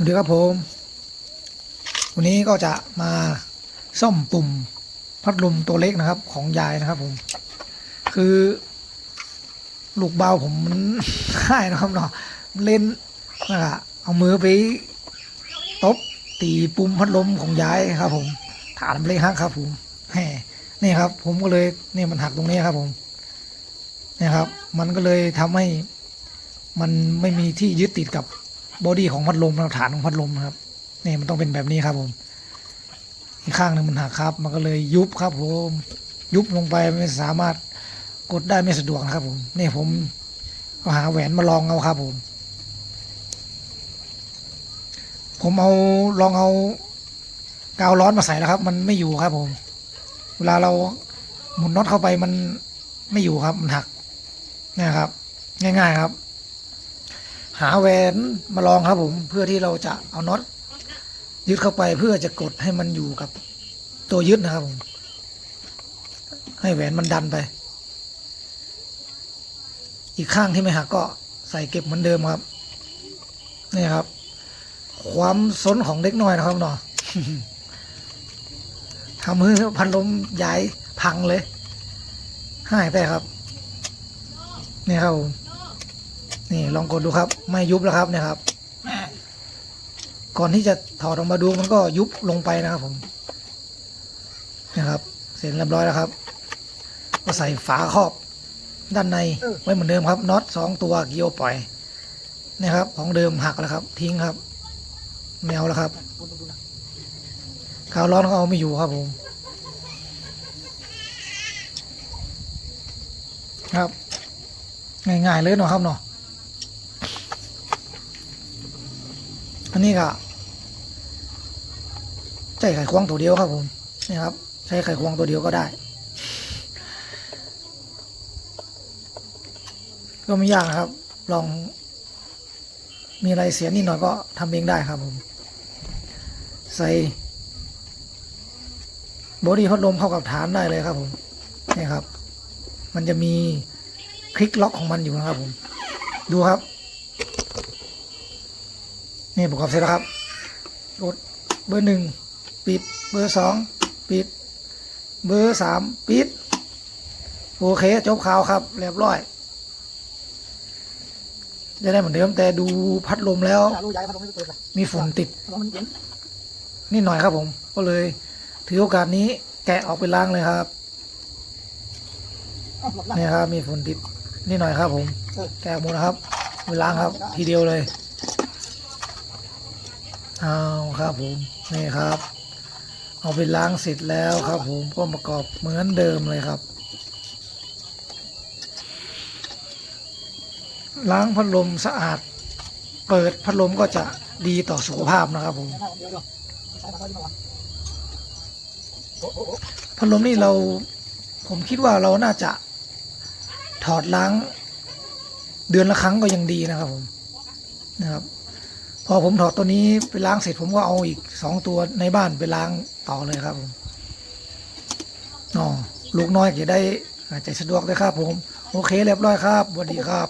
สวัสดีครับผม วันนี้ก็จะมาซ่อมปุ่มพัดลมตัวเล็กนะครับ ของยายนะครับผม คือลูกเบาผมมันง่ายนะครับเนาะเล่นนะครับเอามือไปตบตีปุ่มพัดลมของยายครับ ผมฐานเลยหักครับ ผมแหมนี่ครับ ผมก็เลยนี่มันหักตรงนี้ครับ ผมนี่ครับ มันก็เลยทำให้มันไม่มีที่ยึดติดกับ บอดี้ของพัดลมนะครับฐานของพัดลมนะครับนี่มันต้องเป็นแบบนี้ครับผม อีกข้างหนึ่งมันหักครับ มันก็เลยยุบครับผมยุบลงไปไม่สามารถกดได้ไม่สะดวกนะครับ ผมนี่ผมก็หาแหวนมาลองเอาครับผม ผมเอาลองเอากาวร้อนมาใส่แล้วครับ มันไม่อยู่ครับผม เวลาเราหมุนน็อตเข้าไปมันไม่อยู่ครับ มันหักนะครับ ง่าย ๆ ครับ หาแหวนมาลองครับผมเพื่อที่เราจะเอาน็อตยึดเข้าไปเพื่อจะกดให้มันอยู่กับตัวยึดนะครับผมให้แหวนมันดันไป อีกข้างที่ไม่หักก็ใส่เก็บเหมือนเดิมครับนี่ครับ ความสนของเด็กน้อยนะครับเนาะทำมือพันลมใหญ่พังเลยหายไปครับนี่ครับผม นี่ลองกดดูครับ ไม่ยุบแล้วครับเนี่ยครับ ก่อนที่จะถอดออกมาดูมันก็ยุบลงไปนะครับผมนะครับ เสร็จเรียบร้อยแล้วครับ ก็ใส่ฝาครอบด้านในไว้เหมือนเดิมครับน็อตสองตัวเกียวปล่อยนะครับ ของเดิมหักแล้วครับ ทิ้งครับแมวแล้วครับกาวร้อนก็เอาไม่อยู่ครับผมครับ ง่ายๆเลยเนาะครับเนาะ อันนี้ก็ใช้ไขควงตัวเดียวครับผมนี่ครับ ใช้ไขควงตัวเดียวก็ได้ ก็ไม่ยากครับ ลอง มีอะไรเสียนิดหน่อยก็ทำเองได้ครับผม ใส่บอดี้พัดลมเข้ากับฐานได้เลยครับผมนี่ครับ มันจะมีคลิกล็อกของมันอยู่นะครับผม ดูครับ นี่ประกอบเสร็จแล้วครับกดเบอร์หนึ่งปิดเบอร์สองปิด เบอร์สามปิด โอเค จบข่าวครับ เรียบร้อย จะได้เหมือนเดิมแต่ดูพัดลมแล้ว มีฝุ่นติดนเย็นนิดหน่อยครับผม ก็เลย ถือโอกาสนี้แกะออกไปล้างเลยครับนี่ครับมีฝุ่นติดนิดหน่อยครับผม แกะหมดนะครับไปล้างครับ ทีเดียวเลย เอาครับผมนี่ครับ เอาไปล้างเสร็จแล้วครับผมก็ประกอบเหมือนเดิมเลยครับ ล้างพัดลมสะอาด เปิดพัดลมก็จะดีต่อสุขภาพนะครับผมพัดลมดีกว่าโอ้โหพัดลมนี่เราผมคิดว่าเราน่าจะถอดล้างเดือนละครั้งก็ยังดีนะครับผมนะครับ พอผมถอดตัวนี้ไปล้างเสร็จผมก็เอาอีกสองตัวในบ้านไปล้างต่อเลยครับผมอ๋อลูกน้อยจะได้อายใจสะดวกเลยครับผม โอเคเรียบร้อยครับสวัสดีครับ